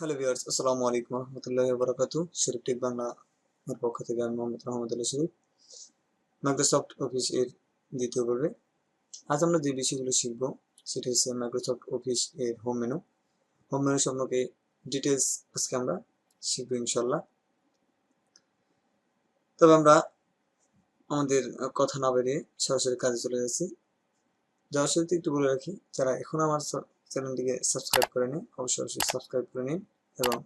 Hello viewers, আসসালামু আলাইকুম রহমতুল্লাহ বরকাতু শরীফ take Bangla এর পক্ষ থেকে আমি মোহাম্মদ রহমতুল্লাহ শরীফ মাইক্রোসফট অফিস এর দ্বিতীয় পর্বে। আজ আমরা যে বিষয়গুলো শিখব, সেটা হচ্ছে মাইক্রোসফট অফিস এর হোম মেনু হোম মেনু সম্পর্কে ডিটেলস আজকে আমরা শিখব ইনশাল্লাহ তবে আমরা আমাদের কথা না বেরিয়ে সরাসরি কাজে চলে যাচ্ছি। যাওয়ার সাথে একটু বলে রাখি, যারা এখন আমার চ্যানেলটিকে সাবস্ক্রাইব করে নিন, অবশ্যই অবশ্যই সাবস্ক্রাইব করে নিন এবং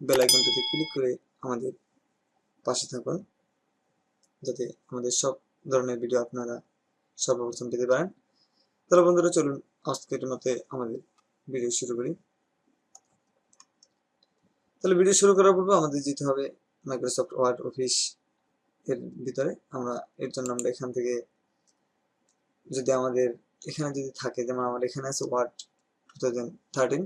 বেল আইকনটিতে ক্লিক করে আমাদের পাশে থাকুন যাতে আমাদের সব ধরনের ভিডিও আপনারা সর্বপ্রথম পেতে পারেন। তাহলে বন্ধুরা, চলুন আজকের মতে আমাদের ভিডিও শুরু করি। তাহলে ভিডিও শুরু করার পূর্বে আমাদের যেতে হবে মাইক্রোসফট ওয়ার্ড অফিস এর ভিতরে। আমরা এর জন্য আমরা এখান থেকে যদি আমাদের এখানে যদি থাকে, যেমন আমার এখানে আছে ওয়ার্ড টু থাউজেন্ড থার্টিন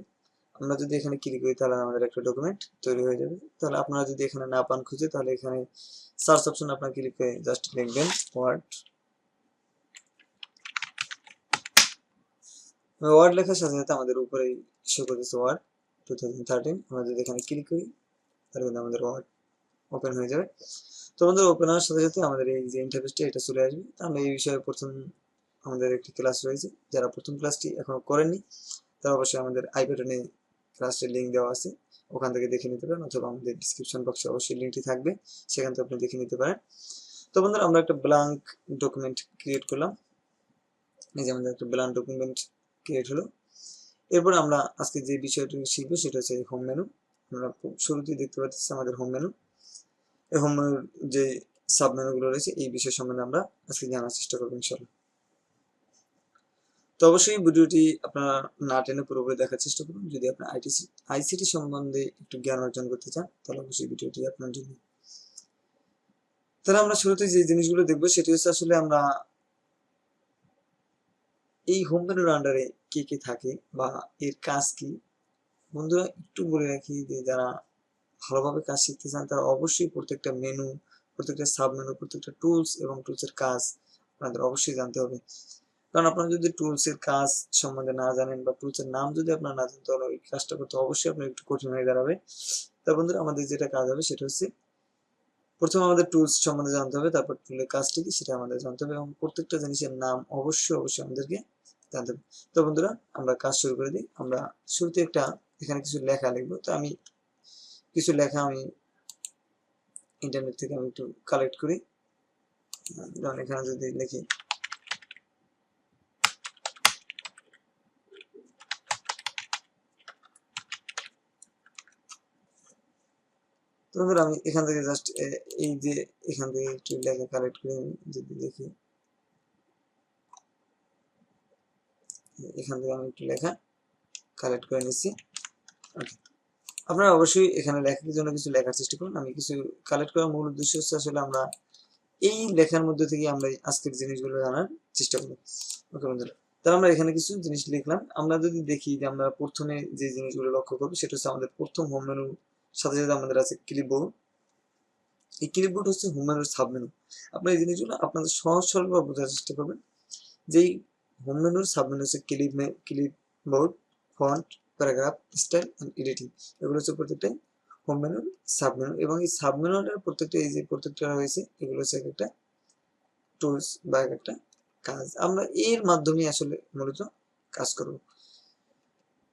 আমরা যদি এখানে ক্লিক করি, তাহলে আমাদের একটা ডকুমেন্ট তৈরি হয়ে যাবে। তাহলে আপনারা যদি এখানে না পান খুঁজে, তাহলে এখানে সার্চ অপশন আপনার ক্লিক করে জাস্ট লিখবেন ওয়ার্ড ওয়ার্ড লেখার সাথে সাথে আমাদের উপরেই শো করতেছে ওয়ার্ড টু থাউজেন্ড থার্টিন আমরা যদি এখানে ক্লিক করি, তাহলে কিন্তু আমাদের ওয়ার্ড ওপেন হয়ে যাবে। তো আমাদের ওপেন হওয়ার সাথে সাথে আমাদের এই যে ইন্টারফেসটা এটা চলে আসবে। আমরা এই বিষয়ে প্রথম আমাদের একটি ক্লাস রয়েছে। যারা প্রথম ক্লাসটি এখনও করেননি তারা অবশ্যই আমাদের আই বাটনে ক্লাসটির লিঙ্ক দেওয়া আছে। ওখান থেকে দেখে নিতে পারেন অথবা আমাদের ডিসক্রিপশন বক্সে অবশ্যই লিঙ্কটি থাকবে। সেখান থেকে আপনি দেখে নিতে পারেন। তো বন্ধুরা, আমরা একটা ব্ল্যাঙ্ক ডকুমেন্ট ক্রিয়েট করলাম। এই যে আমাদের একটা ব্ল্যাঙ্ক ডকুমেন্ট ক্রিয়েট হলো। এরপর আমরা আজকে যে বিষয়টি শিখব সেটা হচ্ছে হোম মেনু আমরা খুব শুরুতেই দেখতে পাচ্ছি আমাদের হোম মেনু এই হোম মেনুর যে সাব মেনুগুলো রয়েছে, এই বিষয় সম্বন্ধে আমরা আজকে জানার চেষ্টা করব ইনশাল্লাহ তো অবশ্যই ভিডিওটি আপনারা না টেনে পুরোপুরি দেখার চেষ্টা করুন। যদি আপনার আইটিসি, আইসিটি সম্বন্ধে একটু জ্ঞান অর্জন করতে চান, তাহলে অবশ্যই ভিডিওটি আপনার জন্য। তাহলে আমরা শুরুতে যে জিনিসগুলো দেখব, সেটি হচ্ছে আসলে আমরা এই হোম মেনুর আন্ডারে কে কে থাকে বা এর কাজ কি? বন্ধুরা, একটু বলে রাখি যে যারা ভালোভাবে কাজ শিখতে চান, তারা অবশ্যই প্রত্যেকটা মেনু প্রত্যেকটা সাব মেনু প্রত্যেকটা টুলস এবং টুলসের কাজ আপনাদের অবশ্যই জানতে হবে। কারণ আপনারা যদি টুলস এর কাজ সম্বন্ধে না জানেন বা টুলস এর নাম যদি আপনারা না জানেন, তাহলে ওই কাজটা করতে অবশ্যই আপনার একটু কঠিন হয়ে দাঁড়াবে। তা বন্ধুরা, আমাদের যেটা কাজ হবে সেটা হচ্ছে প্রথমে আমাদের টুলস সম্বন্ধে জানতে হবে, তারপর টুলের কাজটি কি সেটা আমাদের জানতে হবে এবং প্রত্যেকটা জিনিসের নাম অবশ্যই অবশ্যই আমাদেরকে জানতে হবে। তো বন্ধুরা, আমরা কাজ শুরু করে দিই। আমরা শুরুতে একটা এখানে কিছু লেখা লিখব। তো আমি কিছু লেখা আমি ইন্টারনেট থেকে আমি একটু কালেক্ট করি। যেমন এখানে যদি লিখি তো আমি এখান থেকে জাস্ট এই যে এখান থেকে একটু লেখা কালেক্ট করে যদি দেখি। এখান থেকে আমি একটু লেখা কালেক্ট করে নিচ্ছি। আপনারা অবশ্যই এখানে লেখার জন্য কিছু লেখার চেষ্টা করুন। আমি কিছু কালেক্ট করার মূল উদ্দেশ্য হচ্ছে আসলে আমরা এই লেখার মধ্যে থেকে আমরা আজকের জিনিসগুলো জানার চেষ্টা করব। ওকে বন্ধুরা। তাহলে আমরা এখানে কিছু জিনিস লিখলাম। আমরা যদি দেখি যে আমরা প্রথমে যে জিনিসগুলো লক্ষ্য করব, সেটা হচ্ছে আমাদের প্রথম হোম মেনু সাথে সাথে আমাদের আছে ক্লিপবোর্ড এই ক্লিপবোর্ড হচ্ছে হোম মেনুর সাব আপনার এই জিনিসগুলো আপনাদের সহজ সরলভাবে বোঝার চেষ্টা করবেন যেই হোম মেনুর সাব মেনু হচ্ছে clip clipboard font paragraph style and editing এগুলো হচ্ছে প্রত্যেকটাই হোম মেনুর সাব মেনু এবং এই সাব মেনুটার প্রত্যেকটা, এই যে প্রত্যেকটা রয়েছে, এগুলো হচ্ছে এক একটা টুলস বা এক একটা কাজ। আমরা এর মাধ্যমে আসলে মূলত কাজ করব।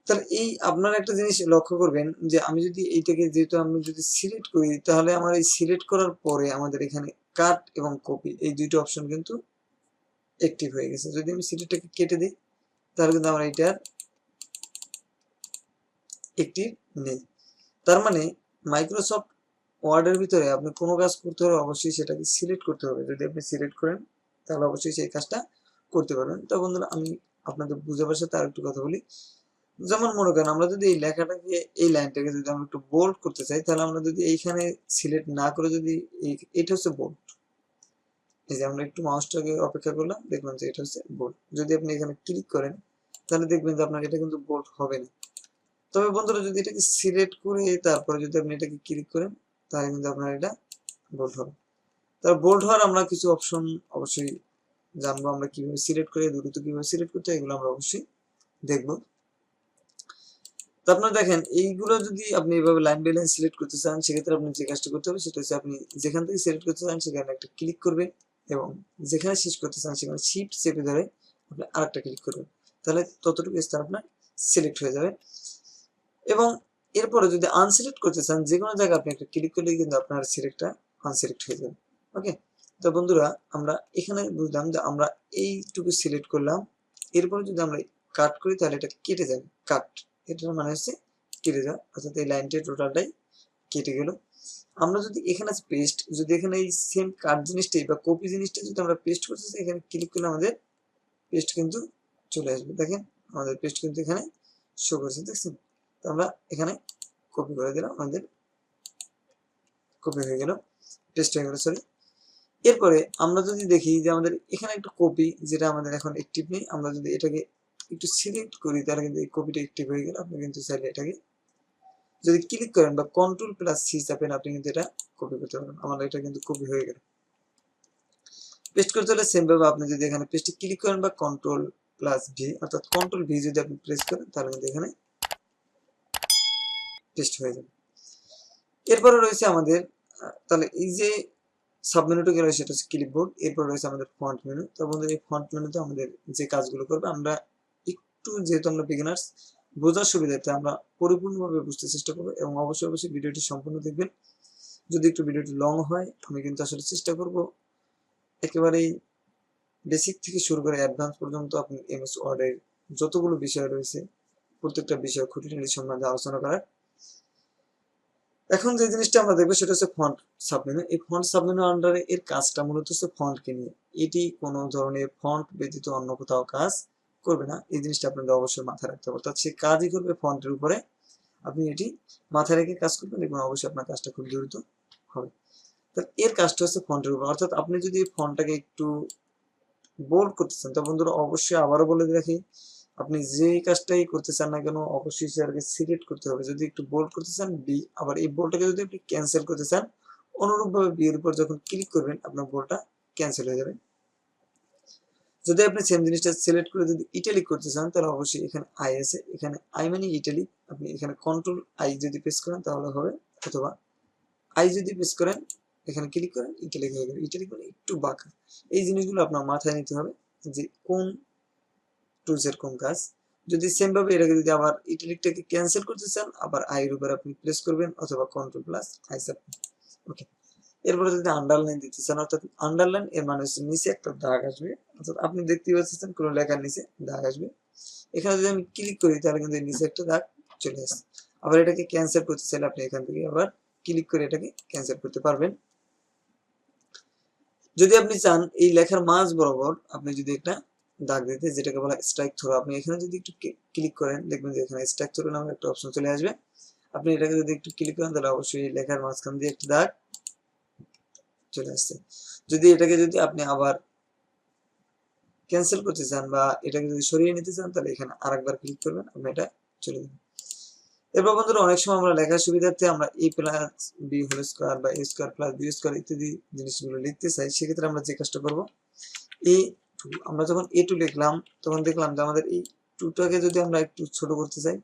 তাহলে এই আপনারা একটা জিনিস লক্ষ্য করবেন যে আমি যদি এইটাকে যেহেতু আমি যদি সিলেক্ট করি, তাহলে আমার এই সিলেক্ট করার পরে আমাদের এখানে কাট এবং কপি এই দুইটা অপশন কিন্তু অ্যাক্টিভ হয়ে গেছে। যদি আমি সিলেক্টটাকে কেটে দিই, তাহলে কিন্তু আমার এইটার একটি নেই। তার মানে মাইক্রোসফট ওয়ার্ডের ভিতরে আপনি কোনো কাজ করতে হলে অবশ্যই সেটাকে সিলেক্ট করতে হবে। যদি আপনি সিলেক্ট করেন, তাহলে অবশ্যই সেই কাজটা করতে পারবেন। তো বন্ধুরা, আমি আপনাদের বুঝাবার সাথে আর একটু কথা বলি। যেমন মনে করেন আমরা যদি এই লেখাটাকে, এই লাইনটাকে যদি আমরা একটু বোল্ড করতে চাই, তাহলে আমরা যদি এইখানে সিলেক্ট না করে যদি এটা হচ্ছে বোল্ড এই যে আমরা একটু মাউসটাকে অপেক্ষা করলাম, দেখলাম যে এটা হচ্ছে বোল্ড যদি আপনি এখানে ক্লিক করেন, তাহলে দেখবেন যে আপনার এটা কিন্তু বোল্ড হবে না। তবে বন্ধুরা, যদি এটাকে সিলেক্ট করে তারপরে যদি আপনি এটাকে ক্লিক করেন, তাহলে কিন্তু আপনার এটা বোল্ড হবে। তার বোল্ড হওয়ার আমরা কিছু অপশন অবশ্যই জানব, আমরা কীভাবে সিলেক্ট করে, দ্রুত কীভাবে সিলেক্ট করতে এগুলো আমরা অবশ্যই দেখব। আপনারা দেখেন, এইগুলো যদি আপনি এভাবে লাইন বাই লাইন সিলেক্ট করতে চান, সেক্ষেত্রে আপনি যে কাজটা করতে হবে সেটা হচ্ছে আপনি যেখান থেকে সিলেক্ট করতে চান, সেখানে একটা ক্লিক করবেন এবং যেখানে শেষ করতে চান, সেখানে শিফট চেপে ধরে আপনি আরেকটা ক্লিক করবেন। তাহলে ততটুকু স্থান আপনার সিলেক্ট হয়ে যাবে। এবং এরপরে যদি আনসিলেক্ট করতে চান, যে কোনো জায়গায় আপনি একটা ক্লিক করলেই কিন্তু আপনার সিলেক্টটা আনসিলেক্ট হয়ে যাবে। ওকে তো বন্ধুরা, আমরা এখানে বুঝলাম যে আমরা এইটুকু সিলেক্ট করলাম। এরপরে যদি আমরা কাট করি, তাহলে এটা কেটে যাবে। কাট এটার মানে হচ্ছে কেটে যাওয়া। অর্থাৎ এই লাইনটা টোটালটাই কেটে গেল। আমরা যদি এখানে পেস্ট যদি এখানে এই সেম কাট জিনিসটাই বা কপি জিনিসটা যদি আমরা পেস্ট করতে এখানে ক্লিক করলে আমাদের পেস্ট কিন্তু চলে আসবে। দেখেন, আমাদের পেস্ট কিন্তু এখানে শো করছে, দেখছেন? তো আমরা এখানে কপি করে দিলাম, আমাদের কপি হয়ে গেল পেস্ট হয়ে গেল সরি এরপরে আমরা যদি দেখি যে আমাদের এখানে একটা কপি যেটা আমাদের এখন অ্যাক্টিভ নেই, আমরা যদি এটাকে একটু সিলেক্ট করি, তাহলে কিন্তু এই কপিটা অ্যাক্টিভ হয়ে গেল। আপনি কিন্তু চাইলে এটাকে যদি ক্লিক করেন বা কন্ট্রোল প্লাস সি চাপেন, আপনি কিন্তু এটা কপি করতে পারবেন। আমার এটা কিন্তু কপি হয়ে গেল। পেস্ট করতে হলে সেম ভাবে আপনি যদি এখানে পেস্টে ক্লিক করেন বা কন্ট্রোল প্লাস ভি অর্থাৎ কন্ট্রোল ভি যদি আপনি প্রেস করেন, তাহলে কিন্তু এখানে পেস্ট হয়ে যাবে। এরপরে রয়েছে আমাদের, তাহলে এই যে সাবমেনুটা রয়েছে সেটা হচ্ছে ক্লিপবোর্ড এরপর রয়েছে আমাদের ফন্ট মেনু তো বন্ধুরা, এই ফন্ট মেনুতে আমাদের যে কাজগুলো করবে, আমরা একটু যেহেতু আমরা বিগিনার্স বোঝার সুবিধার্থে আমরা পরিপূর্ণভাবে বুঝতে চেষ্টা করব এবং অবশ্যই অবশ্যই ভিডিওটি সম্পূর্ণ দেখবেন। যদি একটু ভিডিওটি লং হয়, আমি কিন্তু আসলে চেষ্টা করব একেবারেই বেসিক থেকে শুরু করে অ্যাডভান্স পর্যন্ত আপনি এমএস ওয়ার্ডের যতগুলো বিষয় রয়েছে, প্রত্যেকটা বিষয় খুঁটিনাটি সম্বন্ধে আলোচনা করার। এখন যে জিনিসটা আমরা দেখব সেটা হচ্ছে ফন্ট সাবমেনু এই ফন্ট সাবমেনু আন্ডারে এর কাজটা মূলত হচ্ছে ফন্টকে নিয়ে। এটি কোনো ধরনের ফন্ট ব্যতীত অন্য কোথাও কাজ করবে না, এই জিনিসটা আপনাদের অবশ্যই মাথায় রাখতে হবে। অর্থাৎ সে কাজই করবে ফন্টের উপরে, আপনি এটি মাথায় রেখে কাজ করবেন এবং অবশ্যই আপনার কাজটা খুব দ্রুত হবে। তো এর কাজটা হচ্ছে ফন্টের উপর। অর্থাৎ আপনি যদি ফন্টটাকে একটু বোল্ড করতে চান তো বন্ধুরা অবশ্যই আবারও বলে রাখি, আপনি যে কাজটাই করতে চান না কেন, অবশ্যই সেটাকে সিলেক্ট করতে হবে। যদি একটু বোল্ড করতে চান বি আবার এই বোল্ডটাকে যদি আপনি ক্যান্সেল করতে চান, অনুরূপভাবে বি এর উপর যখন ক্লিক করবেন, আপনার বোল্ডটা ক্যান্সেল হয়ে যাবে। যদি আপনি সেম জিনিসটা সিলেক্ট করে যদি ইটালিক করতে চান, তাহলে অবশ্যই এখানে আই আছে। এখানে আই মানে ইটালি আপনি এখানে কন্ট্রোল আই যদি প্রেস করেন, তাহলে হবে। অথবা আই যদি প্রেস করেন, এখানে ক্লিক করেন ইটালিক হয়ে যাবে ইটালিক মানে একটু বাঁকা। এই জিনিসগুলো আপনার মাথায় নিতে হবে যে কোন টুলসের কোন কাজ। যদি সেম ভাবে এটাকে যদি আবার ইটালিকটাকে ক্যান্সেল করতে চান, আবার আই এর উপর আপনি প্রেস করবেন, অথবা কন্ট্রোল প্লাস আই চাপবেন ওকে এরপরে যদি আন্ডারলাইন দিতে চান, অর্থাৎ আন্ডারলাইন এর মানে হচ্ছে নিচে একটা দাগ আসবে, অর্থাৎ আপনি দেখতে পাচ্ছেন কোনো লেখার নিচে দাগ আসবে। এখানে যদি আমি ক্লিক করি, তাহলে কিন্তু নিচে একটা দাগ চলে আসে। আবার এটাকে ক্যান্সেল করতে চাইলে আপনি এখান থেকে আবার ক্লিক করে এটাকে ক্যান্সেল করতে পারবেন। যদি আপনি চান এই লেখার মাঝ বরাবর আপনি যদি একটা দাগ দিতে, যেটাকে বলা স্ট্রাইক থ্রো আপনি এখানে যদি একটু ক্লিক করেন, দেখবেন যে এখানে স্ট্রাইক থ্রো নামে একটা অপশন চলে আসবে। আপনি এটাকে যদি একটু ক্লিক করেন, তাহলে অবশ্যই লেখার মাঝখান দিয়ে একটা দাগ চলে আসছে। যদি এটাকে যদি আপনি আবার ক্যান্সেল করতে চান বা এটাকে যদি সরিয়ে নিতে চান, তাহলে এখানে আরেকবার ক্লিক করবেন, আপনি এটা চলে যাবেন। এরপর বন্ধুরা, অনেক সময় আমরা লেখার সুবিধার্থে আমরা A plus B whole square বা A square plus B square ইত্যাদি জিনিসগুলো লিখতে চাই। সেক্ষেত্রে আমরা যে কাজটা করব এ টু আমরা যখন এ টু লিখলাম, তখন দেখলাম যে আমাদের এই টুটাকে যদি আমরা একটু ছোট করতে চাই,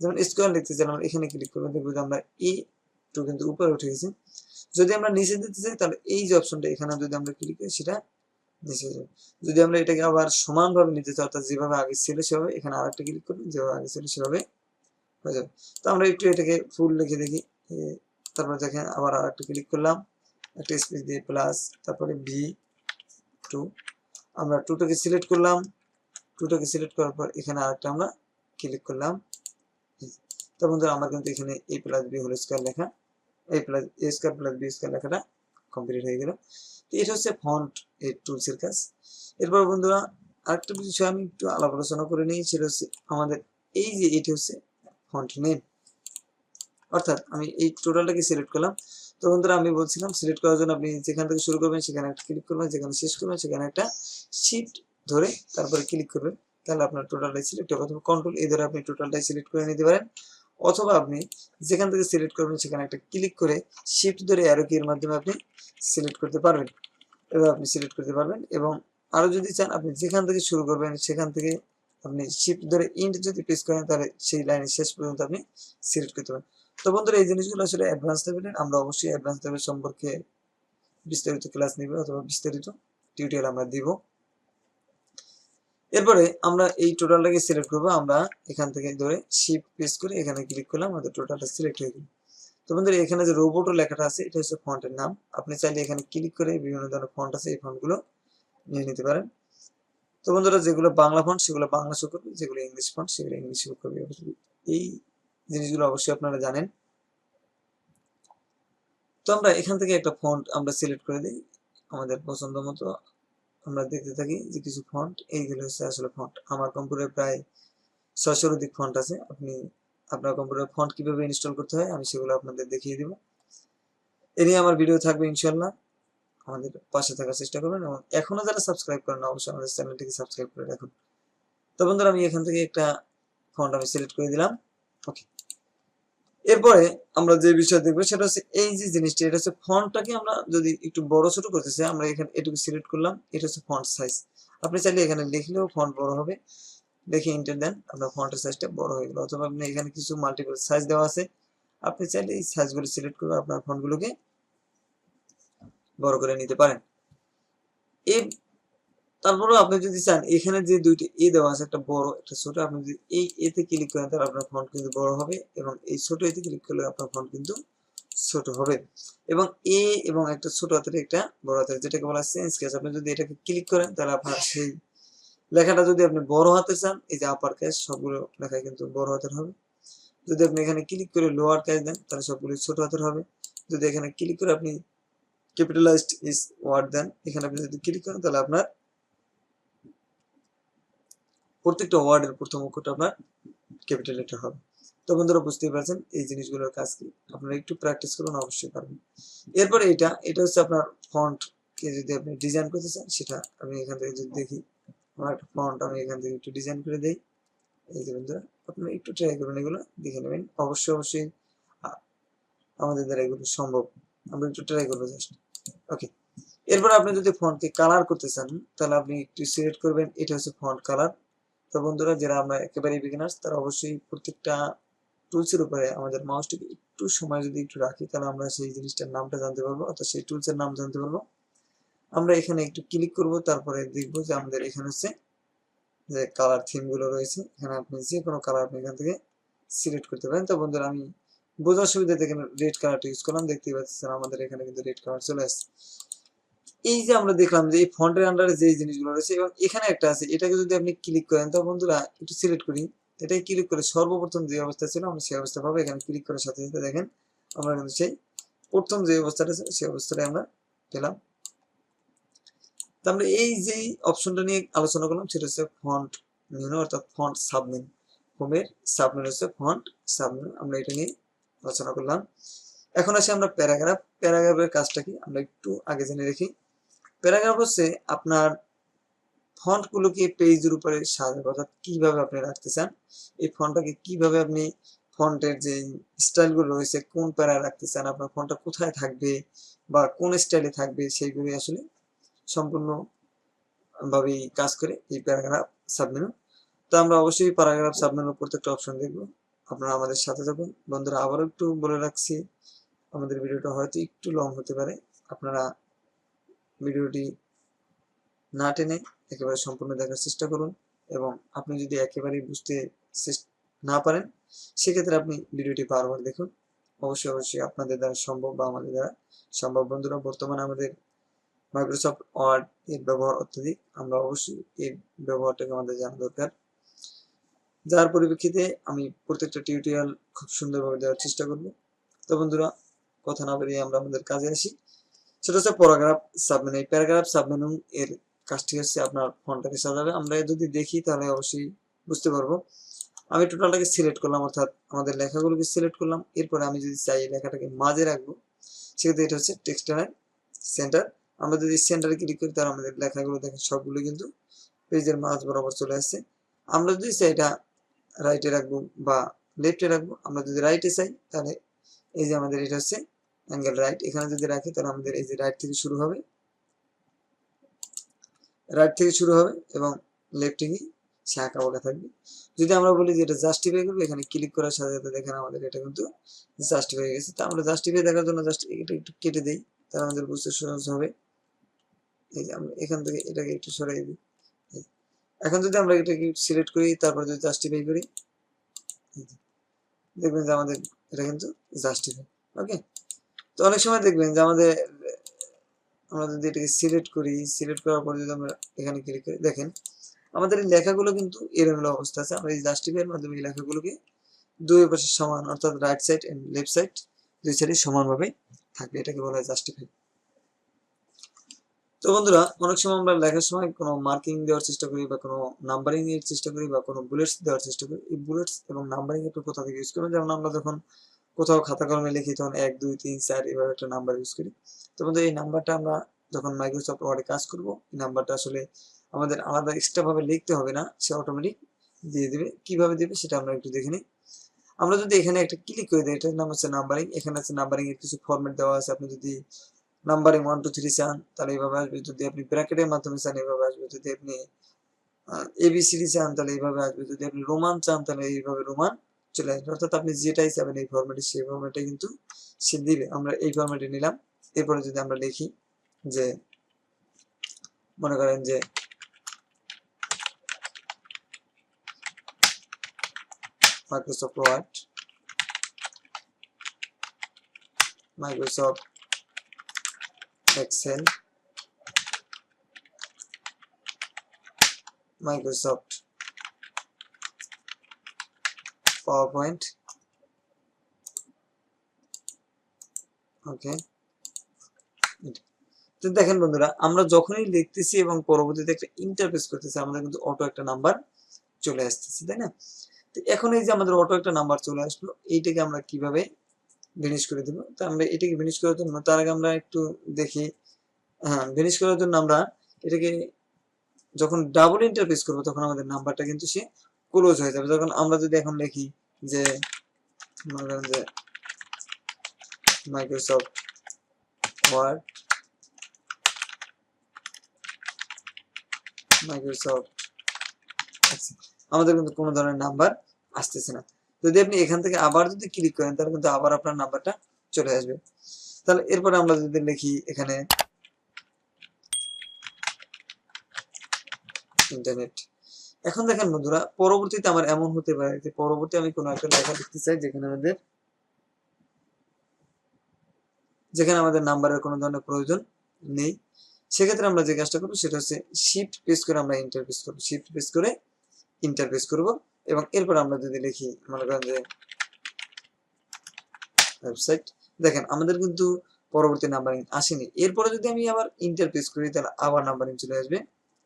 যেমন স্কোয়ার লিখতে চাই, আমরা এখানে ক্লিক করব দেখব যে আমরা এ টু কিন্তু উপরে উঠে গেছি। যদি আমরা নিচে দিতে চাই, তাহলে এই যে অপশনটা এখানে যদি আমরা ক্লিক করি, সেটা নিচে যাবে। যদি আমরা এটাকে আবার সমানভাবে নিতে চাই, অর্থাৎ যেভাবে আগে ছিল, সেভাবে এখানে আরেকটা ক্লিক করবেন যেভাবে আগে ছিল, সেভাবে হয়ে যাবে। তো আমরা একটু এটাকে ফুল লিখে দেখি। তারপর দেখেন আবার আরেকটা ক্লিক করলাম। একটা স্পেস দিয়ে প্লাস তারপরে ভি টু আমরা টুটাকে সিলেক্ট করলাম। টুটাকে সিলেক্ট করার পর এখানে আরেকটা আমরা ক্লিক করলাম। তো বন্ধুরা, আমার কিন্তু এখানে A plus B whole square লেখা A plus A square plus B square লেখাটা কমপ্লিট হয়ে গেল। তো এটা হচ্ছে ফন্ট এই টুলসের কাজ। এরপর বন্ধুরা, আরেকটা বিষয় আমি একটু আলাপ আলোচনা করে নিই, সেটা হচ্ছে আমাদের এই যে এটি হচ্ছে ফন্ট নেম অর্থাৎ আমি এই টোটালটাকে সিলেক্ট করলাম। তো বন্ধুরা, আমি বলছিলাম সিলেক্ট করার জন্য আপনি যেখান থেকে শুরু করবেন, সেখানে একটা ক্লিক করবেন, যেখানে শেষ করবেন, সেখানে একটা শিফট ধরে তারপরে ক্লিক করবেন। তাহলে আপনার টোটালটাই সিলেক্ট হবে। কন্ট্রোল এই ধরে আপনি টোটালটাই সিলেক্ট করে নিতে পারেন। অথবা আপনি যেখান থেকে সিলেক্ট করবেন, সেখানে একটা ক্লিক করে শিফট ধরে অ্যারো কির মাধ্যমে আপনি সিলেক্ট করতে পারবেন। এবার আপনি সিলেক্ট করতে পারবেন এবং আরও যদি চান, আপনি যেখান থেকে শুরু করবেন, সেখান থেকে আপনি শিফট ধরে ইন্ট যদি প্রেস করেন, তাহলে সেই লাইনের শেষ পর্যন্ত আপনি সিলেক্ট করতে পারেন তো বন্ধুরা, এই জিনিসগুলো আসলে অ্যাডভান্স লেভেলের আমরা অবশ্যই অ্যাডভান্স লেভেল সম্পর্কে বিস্তারিত ক্লাস নিব অথবা বিস্তারিত টিউটোরিয়াল আমরা দিব। এরপরে আমরা এই টোটালটাকে সিলেক্ট করব। আমরা এখান থেকে ধরে শিফট প্রেস করে এখানে ক্লিক করলাম, আমাদের টোটালটা সিলেক্ট হয়ে গেল। তো বন্ধুরা, এখানে যে রোবটও লেখাটা আছে, এটা হচ্ছে ফন্টের নাম। আপনি চাইলে এখানে ক্লিক করে বিভিন্ন ধরনের ফন্ট আছে, এই ফন্টগুলো নিয়ে নিতে পারেন। তো বন্ধুরা, যেগুলো বাংলা ফন্ট সেগুলো বাংলা শো করবে, যেগুলো ইংলিশ ফন্ট সেগুলো ইংলিশ শো করবে। এই জিনিসগুলো অবশ্যই আপনারা জানেন। তো আমরা এখান থেকে একটা ফন্ট আমরা সিলেক্ট করে দিই, আমাদের পছন্দ মতো আমরা দেখতে থাকি যে কিছু ফন্ট এইগুলো হচ্ছে আসলে ফন্ট আমার কম্পিউটারে প্রায় ছয়শোর অধিক ফন্ট আছে। আপনি আপনার কম্পিউটারে ফন্ট কীভাবে ইনস্টল করতে হয়, আমি সেগুলো আপনাদের দেখিয়ে দেবো। এ নিয়ে আমার ভিডিও থাকবে ইনশাল্লাহ আমাদের পাশে থাকার চেষ্টা করবেন এবং এখনও যারা সাবস্ক্রাইব করেন অবশ্যই আমাদের চ্যানেলটিকে সাবস্ক্রাইব করে রাখুন। তো বন্ধুরা, আমি এখান থেকে একটা ফন্ট আমি সিলেক্ট করে দিলাম। ওকে এরপরে আমরা যে বিষয় দেখব, সেটা হচ্ছে এই যে জিনিসটি, এটা হচ্ছে ফন্টটাকে আমরা যদি একটু বড় ছোট করতে চাই, আমরা এখানে এটুকু সিলেক্ট করলাম, এটা হচ্ছে ফন্ট সাইজ আপনি চাইলে এখানে লিখলেও ফন্ট বড় হবে। দেখে ইন্টার দেন, আপনার ফন্টের সাইজটা বড় হয়ে গেল। অথবা আপনি এখানে কিছু মাল্টিপল সাইজ দেওয়া আছে, আপনি চাইলে এই সাইজগুলো সিলেক্ট করে আপনার ফন্টগুলোকে বড় করে নিতে পারেন। এই তারপরেও আপনি যদি চান, এখানে যে দুইটি এ দেওয়া আছে, একটা বড়, একটা ছোট, আপনি যদি এই এতে ক্লিক করেন, তাহলে আপনার ফন্ট কিন্তু বড় হবে এবং এই ছোট এতে ক্লিক করলে আপনার ফন্ট কিন্তু ছোট হবে। এবং এ এবং একটা ছোট হাতের একটা বড় হাতের, যেটাকে বলা চেঞ্জ কেস আপনি যদি এটাকে ক্লিক করেন, তাহলে আপনার সেই লেখাটা যদি আপনি বড় হাতে চান, এই যে আপার ক্যাশ সবগুলো লেখা কিন্তু বড় হাতের হবে। যদি আপনি এখানে ক্লিক করে লোয়ার ক্যাশ দেন, তাহলে সবগুলো ছোট হাতের হবে। যদি এখানে ক্লিক করে আপনি ক্যাপিটালাইজড ইস ওয়ার্ড দেন, এখানে আপনি যদি ক্লিক করেন, তাহলে আপনার প্রত্যেকটা ওয়ার্ডের প্রথম অক্ষরটা আপনার ক্যাপিটাল লেটার হবে। তো বন্ধুরা বুঝতেই পারছেন, এই জিনিসগুলোর কাজ কি? আপনারা একটু প্র্যাকটিস করুন, অবশ্যই পারবেন। এরপরে এটা এটা হচ্ছে আপনার ফন্ট কে যদি আপনি ডিজাইন করতে চান, সেটা আমি এখান থেকে যদি দেখি, আমার একটা ফন্ট আমি এখান থেকে একটু ডিজাইন করে দেই। এই যে বন্ধুরা, আপনারা একটু ট্রাই করুন এগুলো, দেখে নেবেন। অবশ্যই অবশ্যই আমাদের দ্বারা এগুলো সম্ভব। আমরা একটু ট্রাই করব জাস্ট ওকে এরপর আপনি যদি ফন্টকে কালার করতে চান, তাহলে আপনি একটু সিলেক্ট করবেন, এটা হচ্ছে ফন্ট কালার তো বন্ধুরা, যারা আমরা একেবারে বিগিনার্স তারা অবশ্যই প্রত্যেকটা টুলসের উপরে আমাদের মাউসটিকে একটু সময় যদি একটু রাখি, তাহলে আমরা সেই জিনিসটার নামটা জানতে পারব, অর্থাৎ সেই টুলসের নাম জানতে পারব। আমরা এখানে একটু ক্লিক করব, তারপরে দেখব যে আমাদের এখানে হচ্ছে যে কালার থিমগুলো রয়েছে। এখানে আপনি যে কোনো কালার আপনি এখান থেকে সিলেক্ট করতে পারেন। তো বন্ধুরা, আমি বোঝার সুবিধা থেকে রেড কালারটা ইউজ করলাম। দেখতেই পাচ্ছেন আমাদের এখানে কিন্তু রেড কালার চলে আসছে। এই যে আমরা দেখলাম যে এই ফন্টের আন্ডারে যে জিনিসগুলো রয়েছে, এবং এখানে একটা আছে, এটাকে যদি আপনি ক্লিক করেন, তো বন্ধুরা একটু সিলেক্ট করি। এটাই ক্লিক করে সর্বপ্রথম যে অবস্থা ছিল, আমরা সেই অবস্থা পাবো। এখানে ক্লিক করার সাথে সাথে দেখেন, আমরা কিন্তু সেই প্রথম যে অবস্থাটা সেই অবস্থাটাই আমরা পেলাম। তো আমরা এই যে অপশনটা নিয়ে আলোচনা করলাম, সেটা হচ্ছে ফন্ট মেনু অর্থাৎ ফন্ট সাবমেনু হোমের সাবমেনু হচ্ছে ফন্ট সাবমেনু আমরা এটা নিয়ে আলোচনা করলাম। এখন আসি আমরা প্যারাগ্রাফ। প্যারাগ্রাফের কাজটা কি? আমরা একটু আগে জেনে রেখি প্যারাগ্রাফ হচ্ছে আপনার ফন্টগুলোকে পেজের উপরে সাজাবে অর্থাৎ কীভাবে আপনি রাখতে চান, এই ফন্টটাকে কীভাবে আপনি ফন্টের যে স্টাইলগুলো রয়েছে, কোন প্যারায় রাখতে চান, আপনার ফন্টটা কোথায় থাকবে বা কোন স্টাইলে থাকবে সেইগুলি আসলে সম্পূর্ণ ভাবেই কাজ করে এই প্যারাগ্রাফ সাবমেনু। তো আমরা অবশ্যই প্যারাগ্রাফ সাবমেনুর প্রত্যেকটা অপশন দেখব। আপনারা আমাদের সাথে থাকুন। বন্ধুরা, আবারও একটু বলে রাখছি, আমাদের ভিডিওটা হয়তো একটু লং হতে পারে। আপনারা ভিডিওটি না টেনে একেবারে সম্পূর্ণ দেখার চেষ্টা করুন এবং আপনি যদি একেবারেই বুঝতে না পারেন, সেক্ষেত্রে আপনি ভিডিওটি বারবার দেখুন। অবশ্যই অবশ্যই আপনাদের দ্বারা সম্ভব বা আমাদের দ্বারা সম্ভব। বন্ধুরা, বর্তমানে আমাদের মাইক্রোসফট ওয়ার্ড এর ব্যবহার অত্যধিক। আমরা অবশ্যই এর ব্যবহারটাকে আমাদের জানা দরকার। যার পরিপ্রেক্ষিতে আমি প্রত্যেকটা টিউটোরিয়াল খুব সুন্দরভাবে দেওয়ার চেষ্টা করব। তো বন্ধুরা, কথা না বেরিয়ে আমরা আমাদের কাজে আসি। সেটা হচ্ছে প্যারাগ্রাফ সাবমেনু এই প্যারাগ্রাফ সাবমেনু এর কাজটি হচ্ছে আপনার ফোনটাকে সাজাবে আমরা যদি দেখি তাহলে অবশ্যই বুঝতে পারব। আমি টোটালটাকে সিলেক্ট করলাম, অর্থাৎ আমাদের লেখাগুলোকে সিলেক্ট করলাম। এরপরে আমি যদি চাই লেখাটাকে মাঝে রাখব, সেক্ষেত্রে এটা হচ্ছে টেক্সটাইল সেন্টার আমরা যদি সেন্টারে ক্লিক করি, তাহলে আমাদের লেখাগুলো দেখেন সবগুলো কিন্তু পেজের মাঝ বরাবর চলে আসছে। আমরা যদি চাই এটা রাইটে রাখব বা লেফটে রাখব, আমরা যদি রাইটে চাই, তাহলে এই যে আমাদের এটা হচ্ছে অ্যাঙ্গেল রাইট এখানে যদি রাখি, তাহলে আমাদের এই যে রাইট থেকে শুরু হবে। রাইট থেকে শুরু হবে এবং লেফটে সে আঁকা বাঁকা থাকবে। যদি আমরা বলি যে এটা জাস্টিফাই করব, এখানে ক্লিক করার সাথে সাথে দেখেন আমাদের এটা কিন্তু জাস্টিফাই হয়ে গেছে। তা আমরা জাস্টিফাই দেখার জন্য জাস্ট এটা একটু কেটে দেই, তাহলে আমাদের বুঝতে সহজ হবে। এই যে আমরা এখান থেকে এটাকে একটু সরাই দিই। এখন যদি আমরা এটাকে সিলেক্ট করি, তারপর যদি জাস্টিফাই করি দেখবেন যে আমাদের এটা কিন্তু জাস্টিফাই ওকে তো অনেক সময় দেখবেন যে আমাদের, আমরা যদি এটাকে সিলেক্ট করি সিলেক্ট করার পর যদি আমরা এখানে ক্লিক করি, দেখেন আমাদের এই লেখাগুলো কিন্তু এলোমেলো অবস্থা আছে। আমরা এই জাস্টিফাইয়ের মাধ্যমে এই লেখাগুলোকে দুই পাশে সমান, অর্থাৎ right side and left side দুই সাইডে সমানভাবে থাকবে, এটাকে বলা হয় জাস্টিফাই তো বন্ধুরা, অনেক সময় আমরা লেখার সময় কোনো মার্কিং দেওয়ার চেষ্টা করি বা কোনো নাম্বারিং এর চেষ্টা করি বা কোনো বুলেটস দেওয়ার চেষ্টা করি। এই বুলেটস এবং নাম্বারিং একটু কোথা থেকে ইউজ করবেন? যেমন আমরা যখন কোথাও খাতা কলমে লিখি, তখন এক, দুই, তিন, চার, এভাবে একটা নাম্বার ইউজ করি। তো বন্ধু, এই নাম্বারটা আমরা যখন মাইক্রোসফট ওয়ার্ডে কাজ করব, এই নাম্বারটা আসলে আমাদের আলাদা এক্সট্রা ভাবে লিখতে হবে না, সে অটোমেটিক দিয়ে দেবে। কীভাবে দেবে সেটা আমরা একটু দেখে নিই। আমরা যদি এখানে একটা ক্লিক করে দিই, এটার নাম হচ্ছে নাম্বারিং এখানে আছে নাম্বারিং এর কিছু ফরম্যাট দেওয়া আছে। আপনি যদি নাম্বারিং ওয়ান টু থ্রি চান, তাহলে এইভাবে আসবে। যদি আপনি ব্র্যাকেটের মাধ্যমে চান এইভাবে আসবে। যদি আপনি এবিসিডি চান, তাহলে এইভাবে আসবে। যদি আপনি রোমান চান, তাহলে এইভাবে রোমান চলে আসবে। অর্থাৎ আপনি যেটাই চাবেন এই ফরম্যাটে সেই ফরম্যাটে কিন্তু সে দিবে। আমরা এই ফরম্যাটে নিলাম। এরপরে যদি আমরা লিখি যে, মনে করেন যে Microsoft word Microsoft Excel Microsoft point okay তো দেখেন বন্ধুরা, আমরা যখনই লিখতেছি এবং পরবর্তীতে একটা ইন্টারফেস করতেছি, আমাদের কিন্তু অটো একটা নাম্বার চলে আসতেছে, তাই না? তো এখন এই যে আমাদের অটো একটা নাম্বার চলে আসলো, এইটাকে আমরা কীভাবে ফিনিশ করে দেবো? তো আমরা এটাকে ফিনিশ করার জন্য, তার আগে আমরা একটু দেখি হ্যাঁ ফিনিশ করার জন্য আমরা এটাকে যখন ডাবল ইন্টারফেস করব, তখন আমাদের নাম্বারটা কিন্তু সে ক্লোজ হয়ে যাবে। যখন আমরা যদি এখন লিখি যে মনে করেন যে মাইক্রোসফট ওয়ার্ড মাইক্রোসফট আমাদের কিন্তু কোনো ধরনের নাম্বার আসতেছে না। যদি আপনি এখান থেকে আবার যদি ক্লিক করেন, তাহলে কিন্তু আবার আপনার নাম্বারটা চলে আসবে। তাহলে এরপরে আমরা যদি লিখি এখানে ইন্টারনেট এখন দেখেন বন্ধুরা, পরবর্তীতে আমার এমন হতে পারে যে পরবর্তী আমি কোনো একটা লেখা লিখতে চাই যেখানে আমাদের যেখানে আমাদের নাম্বারের কোনো ধরনের প্রয়োজন নেই। সেক্ষেত্রে আমরা যে কাজটা করব সেটা হচ্ছে শিফট প্রেস করে আমরা ইন্টারফেস করব। শিফট প্রেস করে ইন্টারফেস করব এবং এরপর আমরা যদি লিখি, মনে করেন যে ওয়েবসাইট দেখেন আমাদের কিন্তু পরবর্তী নাম্বারিং আসেনি। এরপরে যদি আমি আবার ইন্টারফেস করি, তাহলে আবার নাম্বারিং চলে আসবে।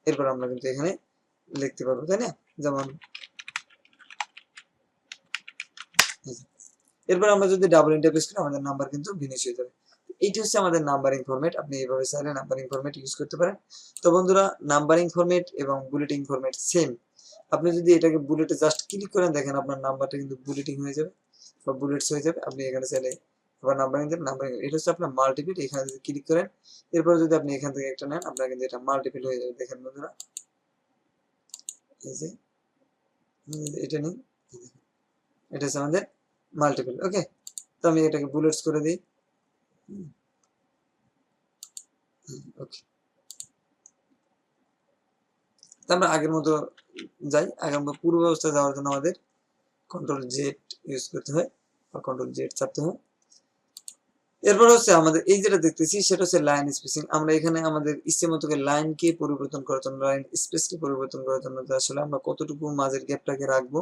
এরপর আমরা কিন্তু এখানে লিখতে পারব, তাই না? যেমন এরপর আমরা যদি ডাবল ইন্টারফেস করি, আমাদের নাম্বার কিন্তু ভিনিশ হয়ে যাবে। এইটা হচ্ছে আমাদের নাম্বারিং ফরম্যাট আপনি এইভাবে চাইলে নাম্বারিং ফরম্যাট ইউজ করতে পারেন। তো বন্ধুরা নাম্বারিং ফরম্যাট এবং বুলেটিং ফরম্যাট সেম আপনি যদি এটাকে বুলেটে জাস্ট ক্লিক করেন, দেখেন আপনার নাম্বারটা কিন্তু বুলেটিং হয়ে যাবে বা বুলেটস হয়ে যাবে। আপনি এখানে চাইলে আবার নাম্বারিং দেন নাম্বারিং এটা হচ্ছে আপনার মাল্টিপিল এখানে যদি ক্লিক করেন, এরপর যদি আপনি এখান থেকে একটা নেন, আপনার কিন্তু এটা মাল্টিপিল হয়ে যাবে। দেখেন বন্ধুরা এটা নিই এটা হচ্ছে আমাদের মাল্টিপল ওকে তো আমি এটাকে বুলেটস করে দিই। ওকে আমরা আগের মতো যাই। আগে আমরা পূর্ব ব্যবস্থায় যাওয়ার জন্য আমাদের কন্ট্রোল জেড ইউজ করতে হয় বা কন্ট্রোল জেড চাপতে হয়। এরপর হচ্ছে আমাদের এই যেটা দেখতেছি, সেটা হচ্ছে লাইন স্পেসিং আমরা এখানে আমাদের ইচ্ছে মতো লাইনকে পরিবর্তন করার জন্য লাইন স্পেসকে পরিবর্তন করার জন্য আসলে আমরা কতটুকু মাঝের গ্যাপটাকে রাখব,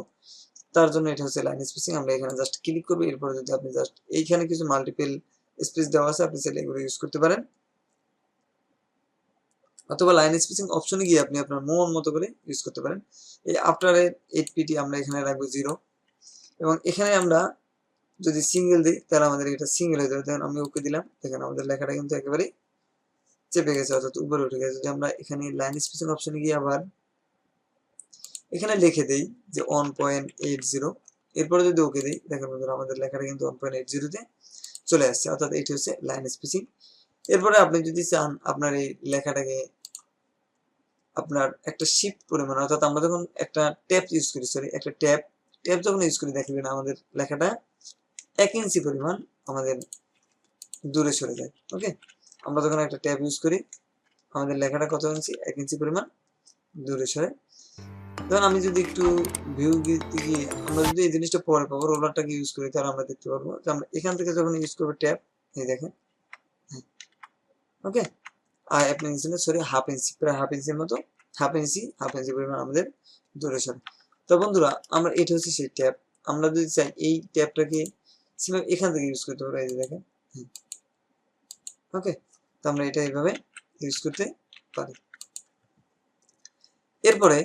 তার জন্য এটা হচ্ছে লাইন স্পেসিং আমরা এখানে জাস্ট ক্লিক করব, এরপরে যদি আপনি জাস্ট এইখানে কিছু মাল্টিপল স্পেস দেওয়া আছে, আপনি সেটা এগুলো ইউজ করতে পারেন। অথবা লাইন স্পেসিং অপশনে গিয়ে আপনি আপনার মন মতো করে ইউজ করতে পারেন। এই আফটার এইট পিটি আমরা এখানে রাখব জিরো এবং এখানে আমরা যদি সিঙ্গেল দিই, তাহলে আমাদের এটা সিঙ্গেল হয়ে যাবে। দেখেন আমি ওকে দিলাম, দেখেন আমাদের লেখাটা কিন্তু একেবারে চেপে গেছে, অর্থাৎ উপরে উঠে গেছে। যদি আমরা এখানে লাইন স্পেসিং অপশনে গিয়ে আবার এখানে লিখে দেই যে ওয়ান পয়েন্ট এইট জিরো এরপরে যদি ওকে দিই, দেখেন আমাদের লেখাটা কিন্তু ওয়ান পয়েন্ট এইট জিরোতে চলে আসছে, অর্থাৎ এটি হচ্ছে লাইন স্পেসিং এরপরে আপনি যদি চান আপনার এই লেখাটাকে আপনার একটা শিফট পরিমাণ, অর্থাৎ আমরা যখন একটা ট্যাপ ইউজ করি সরি একটা ট্যাপ ট্যাপ যখন ইউজ করি দেখবেন আমাদের লেখাটা এক ইঞ্চি পরিমাণ আমাদের দূরে সরে যায় ওকে আমরা যখন একটা ট্যাব ইউজ করি, আমাদের লেখাটা কত ইঞ্চি? এক ইঞ্চি পরিমাণ দূরে সরে। ধরুন আমি যদি একটু ভিউ গিয়ে আমরা যদি এই জিনিসটা পরে পাবো রোলারটাকে ইউজ করি, তাহলে আমরা দেখতে পারব যে আমরা এখান থেকে যখন ইউজ করব ট্যাব, এই দেখেন ওকে আর আপনি ইঞ্চি না সরি হাফ ইঞ্চি, প্রায় হাফ ইঞ্চির মতো হাফ ইঞ্চি হাফ ইঞ্চি পরিমাণ আমাদের দূরে সরে। তো বন্ধুরা, আমরা এটা হচ্ছে সেই ট্যাব। আমরা যদি চাই এই ট্যাবটাকে এখান থেকে ইউজ করতে পারব এই যে দেখেন। ওকে তো আমরা এটা এইভাবে ইউজ করতে পারি। এরপরে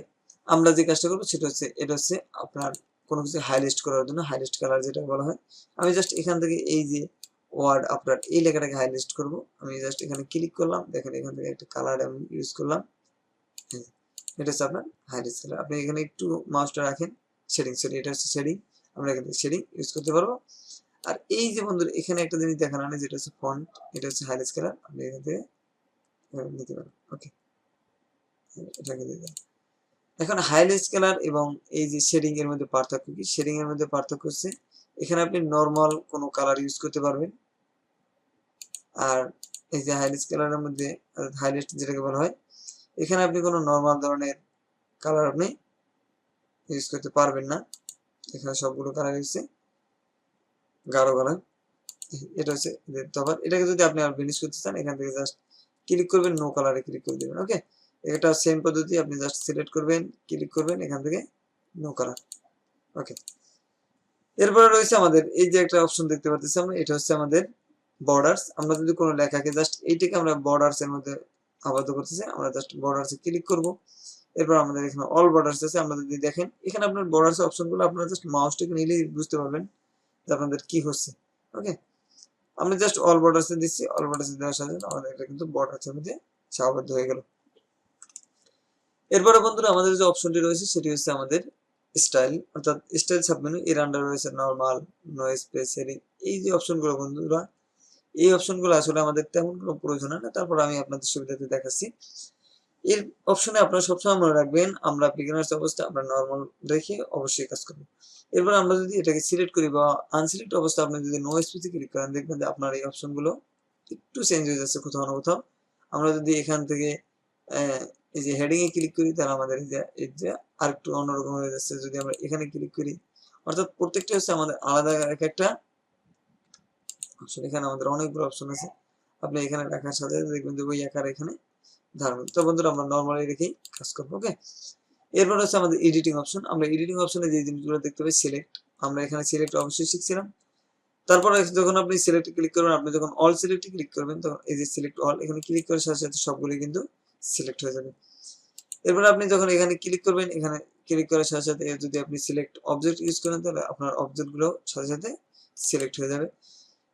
আমরা যে কাজটা করব, সেটা হচ্ছে, এটা হচ্ছে আপনার কোনো কিছু হাইলাইট করার জন্য হাইলাইট কালার যেটা বলা হয়। আমি জাস্ট এখান থেকে এই যে ওয়ার্ড আপনার, এই লেখাটাকে হাইলাইট করব। আমি জাস্ট এখানে ক্লিক করলাম, দেখেন এখান থেকে একটা কালার আমি ইউজ করলাম। এটা হচ্ছে আপনার হাইলাইট কালার আপনি এখানে একটু মাউসটা রাখেন শেডিং সরি এটা হচ্ছে শেডিং আমরা এখান থেকে শেডিং ইউজ করতে পারব। আর এই যে বন্ধুরা, এখানে একটা জিনিস দেখানো হয় যেটা হচ্ছে ফন্ট এটা হচ্ছে হাইলাইট কালার আপনি এখান থেকে নিতে পারেন ওকে এটাকে দিয়ে দেন। এখন হাইলাইট কালার এবং এই যে শেডিং এর মধ্যে পার্থক্য কি? শেডিং এর মধ্যে পার্থক্য হচ্ছে, এখানে আপনি নর্মাল কোনো কালার ইউজ করতে পারবেন। আর এই যে হাইলাইট কালারের মধ্যে হাইলাইট যেটাকে বলা হয়, এখানে আপনি কোনো নর্মাল ধরনের কালার আপনি ইউজ করতে পারবেন না। এখানে সবগুলো কালার হচ্ছে গাঢ় কালার এটা হচ্ছে তফাৎ। এটাকে যদি আপনি আর ফিনিশ করতে চান, এখান থেকে জাস্ট ক্লিক করবেন নো কালারে ক্লিক করে দেবেন ওকে এটা সেম পদ্ধতি, আপনি জাস্ট সিলেক্ট করবেন ক্লিক করবেন, এখান থেকে নো কালার ওকে এরপরে রয়েছে আমাদের এই যে একটা অপশন দেখতে পাচ্ছি আমরা, এটা হচ্ছে আমাদের বর্ডার্স আমরা যদি কোনো লেখাকে জাস্ট এইটাকে আমরা বর্ডার্স এর মধ্যে আবদ্ধ করতেছি আমরা জাস্ট বর্ডার্স এ ক্লিক করব। এরপর আমাদের এখানে অল বর্ডার্স আছে, আমরা যদি দেখেন, এখানে আপনার বর্ডার্স অপশনগুলো আপনারা জাস্ট মাউসটাকে নিলেই বুঝতে পারবেন। যে আপনাদের কি হচ্ছে? ওকে আমরা জাস্ট অল বর্ডার্স দিচ্ছি অল বর্ডার্স দেওয়ার সাথে আমাদের এটা কিন্তু বর্ডার্স এর মধ্যে সীমাবদ্ধ হয়ে গেল। এরপরে বন্ধুরা আমাদের যে অপশনটি রয়েছে, সেটি হচ্ছে আমাদের স্টাইল অর্থাৎ স্টাইল সাবমেনু এর আন্ডার রয়েছে নর্মাল নো স্পেস শেডিং এই যে অপশনগুলো বন্ধুরা, এই অপশনগুলো আসলে আমাদের তেমন কোনো প্রয়োজন হয় না। তারপর আমি আপনাদের সুবিধাতে দেখাচ্ছি। এর অপশনে আপনারা সবসময় মনে রাখবেন, আমরা বিগিনার্স অবস্থা আমরা নর্মাল রেখে অবশ্যই কাজ করব। এরপর আমরা যদি এটাকে সিলেক্ট করি বা আনসিলেক্ট অবস্থা আপনি যদি নো স্পেসে ক্লিক করেন, দেখবেন যে আপনার এই অপশনগুলো একটু চেঞ্জ হয়ে যাচ্ছে কোথাও না কোথাও। আমরা যদি এখান থেকে এই যে হেডিং এ ক্লিক করি, তাহলে আমাদের এই যে যে আরেকটু অন্যরকম হয়ে যাচ্ছে। যদি আমরা এখানে ক্লিক করি, অর্থাৎ প্রত্যেকটা হচ্ছে আমাদের আলাদা এক একটা। অপশন এখানে আমাদের অনেকগুলো অপশন আছে। আপনি এখানে রাখার সাথে দেখবেন যে ওই আকার এখানে ধারণ। তো বন্ধুরা, আমরা নর্মালি রেখেই কাজ করব ওকে এরপর হচ্ছে আমাদের এডিটিং অপশন আমরা এডিটিং অপশনে যে জিনিসগুলো দেখতে পাই সিলেক্ট আমরা এখানে সিলেক্ট অবশ্যই শিখছিলাম। তারপর যখন আপনি সিলেক্ট ক্লিক করবেন, আপনি যখন অল সিলেক্টে ক্লিক করবেন, তখন এই যে সিলেক্ট অল এখানে ক্লিক করার সাথে সাথে সবগুলো কিন্তু সিলেক্ট হয়ে যাবে। এরপর আপনি যখন এখানে ক্লিক করবেন, এখানে ক্লিক করার সাথে সাথে যদি আপনি সিলেক্ট অবজেক্ট ইউজ করেন, তাহলে আপনার অবজেক্টগুলো সাথে সাথে সিলেক্ট হয়ে যাবে।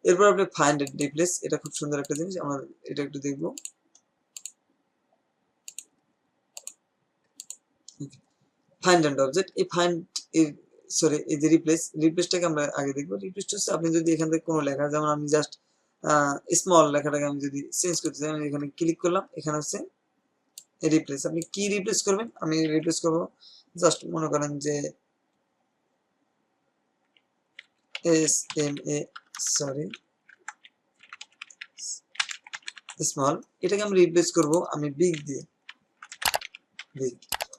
এরপর আপনি ফাইন্ড এন্ড রিপ্লেস এটা খুব সুন্দর একটা জিনিস, আমরা এটা একটু দেখব। ফাইন্ড এন্ড অবজেক্ট এই ফাইন্ড সরি এই যে রিপ্লেস রিপ্লেসটাকে আমরা আগে দেখব। রিপ্লেসটা হচ্ছে আপনি যদি এখান থেকে কোনো লেখা, যেমন আমি জাস্ট স্মল লেখাটাকে আমি যদি চেঞ্জ করতে চাই, আমি এখানে ক্লিক করলাম, এখানে হচ্ছে রিপ্লেস আপনি কি রিপ্লেস করবেন? আমি রিপ্লেস করব। জাস্ট মনে করেন যে S M A sorry small এটাকে আমি রিপ্লেস করব, আমি বিগ দিয়ে বিগ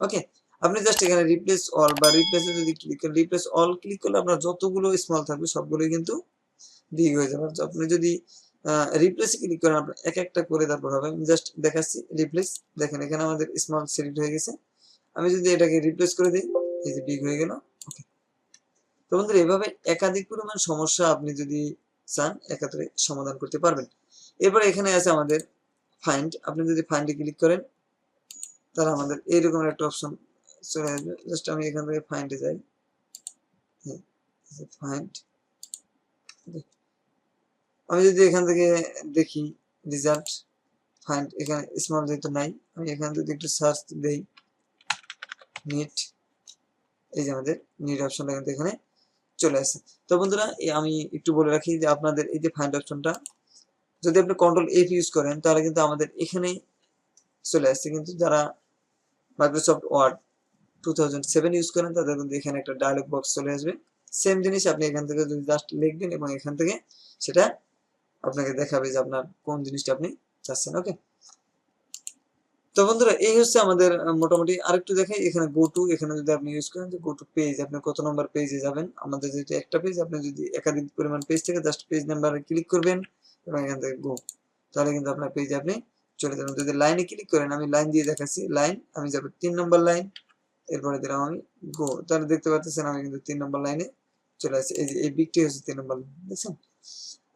ওকে আপনি জাস্ট এখানে রিপ্লেস অল বা রিপ্লেসে যদি ক্লিক করেন রিপ্লেস অল ক্লিক করলে আপনার যতগুলো স্মল থাকবে সবগুলোই কিন্তু বিগ হয়ে যাবে। আপনি যদি রিপ্লেসে ক্লিক করেন, আপনার এক একটা করে তারপর হবে। আমি জাস্ট দেখাচ্ছি রিপ্লেস দেখেন এখানে আমাদের স্মল সিলেক্ট হয়ে গেছে। আমি যদি এটাকে রিপ্লেস করে দিই, এই যে বিগ হয়ে গেল ওকে তো বন্ধুরা, এভাবে একাধিক পরিমাণ সমস্যা আপনি যদি চান একাত্রে সমাধান করতে পারবেন। এরপর এখানে আছে আমাদের ফাইন্ড আপনি যদি ফাইন্ডে ক্লিক করেন, তাহলে আমাদের এইরকম একটা অপশন চলে আসবে জাস্ট আমি এখান থেকে ফাইন্ডে যাই ফাইন্ড আমি যদি এখান থেকে দেখি রেজাল্ট ফাইন্ড এখানে স্মল যেহেতু নাই, আমি এখানে যদি একটু সার্চ দেই নিট এই যে আমাদের নিট অপশনটা কিন্তু এখানে চলে আসে তো বন্ধুরা আমি একটু বলে রাখি যে আপনাদের এই যে ফাইন্ড অপশনটা যদি আপনি কন্ট্রোল এফ ইউজ করেন, তাহলে কিন্তু আমাদের এখানেই চলে আসছে। কিন্তু যারা Microsoft word two thousand seven use করেন, তাদের কিন্তু এখানে একটা ডায়লগ বক্স চলে আসবে। সেম জিনিস আপনি এখান থেকে যদি জাস্ট লিখবেন এবং এখান থেকে সেটা আপনাকে দেখাবে যে আপনার কোন জিনিসটা আপনি চাচ্ছেন ওকে তো বন্ধুরা, এই হচ্ছে আমাদের মোটামুটি আরেকটু দেখাই। এখানে গো টু এখানে যদি আপনি ইউজ করেন গো টু পেজ আপনি কত নম্বর পেজে যাবেন? আমাদের যেহেতু একটা পেজ আপনি যদি একাধিক পরিমাণ পেজ থেকে জাস্ট পেজ নাম্বারে ক্লিক করবেন এবং এখান থেকে গো তাহলে কিন্তু আপনার পেজে আপনি চলে যাবেন। যদি লাইনে ক্লিক করেন, আমি লাইন দিয়ে দেখাচ্ছি। লাইন আমি যাব তিন নম্বর লাইন এরপরে দিলাম আমি গো তাহলে দেখতে পাচ্ছেন আমি কিন্তু তিন নম্বর লাইনে চলে আসছি। এই যে, এই বিকটি হচ্ছে তিন নম্বর লাইন দেখছেন?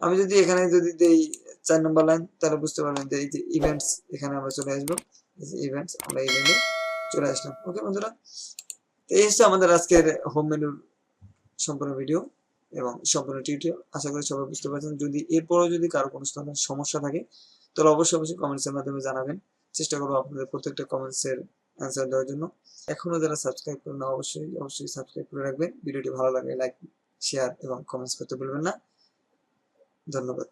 আমি যদি এখানে যদি দেই চার নম্বর লাইন তাহলে বুঝতে পারবেন যে এই যে ইভেন্টস এখানে আমরা চলে আসব। এই যে ইভেন্টস আমরা এই লাইনে চলে আসলাম। ওকে বন্ধুরা? এই হচ্ছে আমাদের আজকের হোম মেনুর সম্পূর্ণ ভিডিও এবং সম্পূর্ণ টিউটোরিয়াল আশা করি সবাই বুঝতে পারছেন। যদি এরপরও যদি কারও কোনো সমস্যা থাকে, তাহলে অবশ্যই অবশ্যই কমেন্টসের মাধ্যমে জানাবেন। চেষ্টা করব আপনাদের প্রত্যেকটা কমেন্টসের অ্যান্সার দেওয়ার জন্য। এখনও যারা সাবস্ক্রাইব করেন না, অবশ্যই অবশ্যই সাবস্ক্রাইব করে রাখবেন। ভিডিওটি ভালো লাগলে লাইক শেয়ার এবং কমেন্টস করতে ভুলবেন না। ধন্যবাদ।